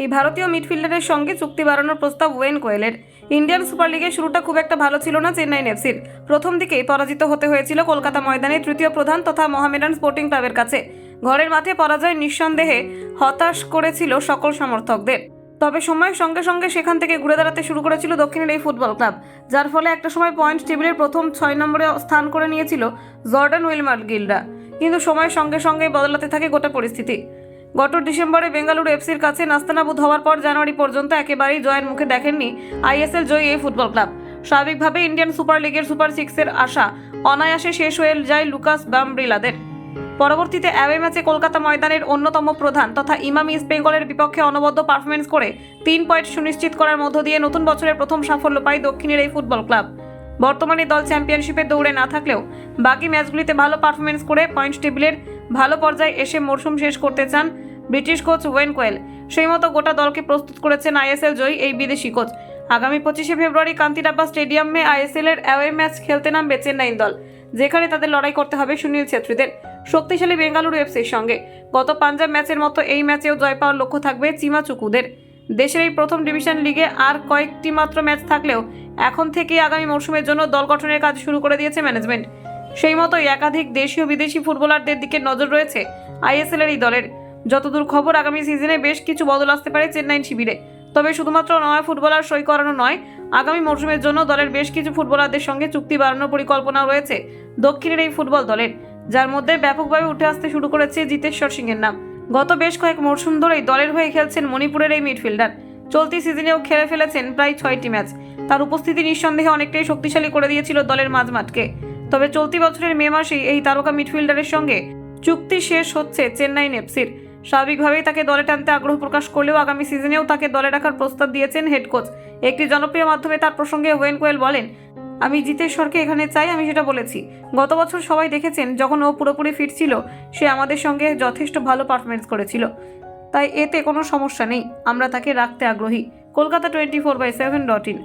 এই ভারতীয় মিডফিল্ডারের সঙ্গে চুক্তি বাড়ানোর প্রস্তাব ওয়েন কোয়েলের। ইন্ডিয়ান সুপার লিগের শুরুটা খুব একটা ভালো ছিল না চেন্নাই এফসির। প্রথম দিকেই পরাজিত হতে হয়েছিল কলকাতা ময়দানে তৃতীয় প্রধান তথা মহামেডান স্পোর্টিং ক্লাবের কাছে। ঘরের মাঠে পরাজয় নিঃসন্দেহে হতাশ করেছিল সকল সমর্থকদের। তবে সময়ের সঙ্গে সঙ্গে সেখান থেকে ঘুরে দাঁড়াতে শুরু করেছিল দক্ষিণের এই ফুটবল ক্লাব, যার ফলে একটা সময় পয়েন্ট টেবিলের প্রথম ছয় নম্বরে স্থান করে নিয়েছিল জর্ডান উইলমার গিলরা। কিন্তু সময়ের সঙ্গে সঙ্গে বদলাতে থাকে গোটা পরিস্থিতি। গত ডিসেম্বরে বেঙ্গালুরু এফসির কাছে নাস্তানাবুদ হওয়ার পর জানুয়ারি পর্যন্ত একেবারেই জয়ের মুখে দেখেননি আইএসএল জয়ী এই ফুটবল ক্লাব। স্বাভাবিকভাবে ইন্ডিয়ান সুপার লিগের সুপার সিক্সের আশা অনায়াসে শেষ হয়ে যায় লুকাস বামব্রিলাদের পরবর্তীতে অ্যাওয়ে ম্যাচে কলকাতা ময়দানের অন্যতম প্রধান তথা ইমাম ইস্ট বেঙ্গলের বিপক্ষে অনবদ্য পারফরমেন্স করে তিন পয়েন্ট সুনিশ্চিত করার মধ্য দিয়ে নতুন বছরের প্রথম সাফল্য পায় দক্ষিণের এই ফুটবল ক্লাব। বর্তমানে দল চ্যাম্পিয়নশিপে দৌড়ে না থাকলেও বাকি ম্যাচগুলিতে ভালো পারফরমেন্স করে পয়েন্ট টেবিলের ভালো পর্যায়ে এসে মরশুম শেষ করতে চান ব্রিটিশ কোচ ওয়েন কোয়েল। সেই মতো গোটা দলকে প্রস্তুত করেছেন আইএসএল জয়ী এই বিদেশি কোচ। আগামী পঁচিশে ফেব্রুয়ারি কান্তিরাব্বা স্টেডিয়ামে আইএসএল এর অ্যাওয়ে ম্যাচ খেলতে নামবে চেন্নাই দল, যেখানে তাদের লড়াই করতে হবে সুনীল ছেত্রীদের, শক্তিশালী বেঙ্গালুরু এফসির সঙ্গে। গত পাঞ্জাব ম্যাচের মতো এই ম্যাচেও জয় পাওয়ার লক্ষ্য থাকবে চিমা চুকুদের দেশের এই প্রথম ডিভিশন লিগে আর কয়েকটি মাত্র ম্যাচ থাকলেও এখন থেকেই আগামী মরশুমের জন্য দল গঠনের কাজ শুরু করে দিয়েছে ম্যানেজমেন্ট। সেই মতোই একাধিক দেশীয় বিদেশি ফুটবলারদের দিকে নজর রয়েছে আইএসএল এর এই দলের। যতদূর খবর আগামী সিজনে বেশ কিছু বদল আসতে পারে চেন্নাই শিবিরে। তবে শুধুমাত্র নয়, ফুটবলার সই করানো নয়, আগামী মরশুমের জন্য দলের বেশ কিছু ফুটবলারদের সঙ্গে চুক্তি বাড়ানোর পরিকল্পনা রয়েছে দক্ষিণের এই ফুটবল দলের, যার মধ্যে ব্যাপকভাবে উঠে আসতে শুরু করেছে জিতেশ্বর সিংয়ের নাম। গত বেশ কয়েক মরশুম ধরেই দলের হয়ে খেলছেন মণিপুরের এই মিডফিল্ডার। চলতি সিজনেও খেলে ফেলেছেন প্রায় ছয়টি ম্যাচ। তার উপস্থিতি নিঃসন্দেহে অনেকটাই শক্তিশালী করে দিয়েছিল দলের মাঝমাঠকে তবে চলতি বছরের মে মাসেই এই তারকা মিডফিল্ডারের সঙ্গে চুক্তি শেষ হচ্ছে চেন্নাই নেপসির। স্বাভাবিকভাবেই তাকে দলে টানতে আগ্রহ প্রকাশ করলেও আগামী সিজনেও তাকে দলে রাখার প্রস্তাব দিয়েছেন হেড কোচ। একটি জনপ্রিয় মাধ্যমে তার প্রসঙ্গে ওয়েন কোয়েল বলেন, আমি জিতেশ্বরকে এখানে চাই, আমি সেটা বলেছি। গত বছর সবাই দেখেছেন যখন ও পুরোপুরি ফিট ছিল, সে আমাদের সঙ্গে যথেষ্ট ভালো পারফরমেন্স করেছিল। তাই এতে কোনো সমস্যা নেই, আমরা তাকে রাখতে আগ্রহী। Kolkata twenty four by seven dot in.